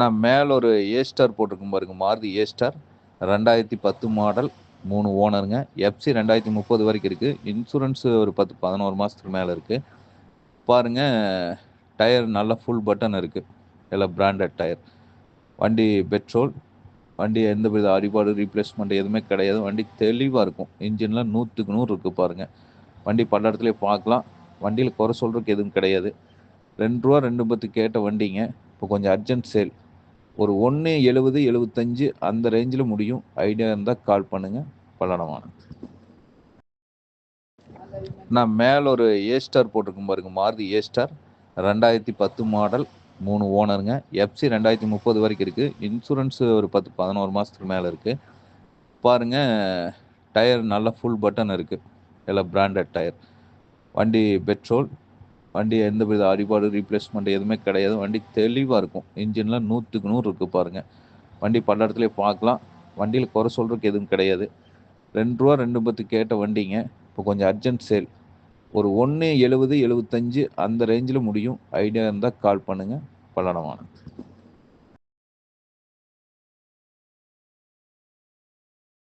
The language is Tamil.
நான் மேலே ஒரு ஏ ஸ்டார் போட்டிருக்கும் பாருங்க மாருதி ஏ ஸ்டார் ரெண்டாயிரத்தி பத்து மாடல் மூணு ஓனருங்க எஃப்சி ரெண்டாயிரத்தி முப்பது வரைக்கும் இருக்குது இன்சூரன்ஸ் ஒரு பத்து பதினோரு மாதத்துக்கு மேலே இருக்குது பாருங்க டயர் நல்லா ஃபுல் பட்டன் இருக்குது எல்லாம் பிராண்டட் டயர் வண்டி பெட்ரோல் வண்டி எந்த வித அடிபாடு ரீப்ளேஸ்மெண்ட் எதுவுமே கிடையாது. வண்டி தெளிவாக இருக்கும். இன்ஜின்லாம் நூற்றுக்கு நூறு இருக்குது பாருங்கள் வண்டி பல இடத்துலையே பார்க்கலாம். வண்டியில் குறை சொல்கிறதுக்கு எதுவும் கிடையாது. ரெண்டு ரூபா ரெண்டு பத்து கேட்ட வண்டிங்க. இப்போ கொஞ்சம் அர்ஜென்ட் சேல் ஒரு ஒன்று எழுபது எழுபத்தஞ்சு அந்த ரேஞ்சில் முடியும். ஐடியா இருந்தால் கால் பண்ணுங்கள் பல்லடமான நான் மேலே ஒரு ஏ ஸ்டார் போட்டிருக்கும் பாருங்க. மாருதி ஏ ஸ்டார் ரெண்டாயிரத்தி பத்து மாடல் மூணு ஓனருங்க எஃப்சி ரெண்டாயிரத்தி முப்பது வரைக்கும் இருக்குது இன்சூரன்ஸ் ஒரு பத்து பதினோரு மாதத்துக்கு மேலே இருக்குது பாருங்கள் டயர் நல்லா ஃபுல் பட்டன் இருக்குது எல்லாம் பிராண்டட் டயர் வண்டி பெட்ரோல் வண்டி எந்த வித அடிபாடு ரீப்ளேஸ்மெண்ட் எதுவுமே கிடையாது. வண்டி தெளிவாக இருக்கும். இன்ஜின்லாம் நூற்றுக்கு நூறு இருக்குது பாருங்கள் வண்டி பல இடத்துலையே பார்க்கலாம். வண்டியில் குறை சொல்கிறதுக்கு எதுவும் கிடையாது. ரெண்டு ரூபா ரெண்டு பத்து கேட்ட வண்டிங்க. இப்போ கொஞ்சம் அர்ஜென்ட் சேல் ஒரு ஒன்று எழுபது எழுபத்தஞ்சு அந்த ரேஞ்சில் முடியும். ஐடியா இருந்தால் கால் பண்ணுங்கள் பல்லடமான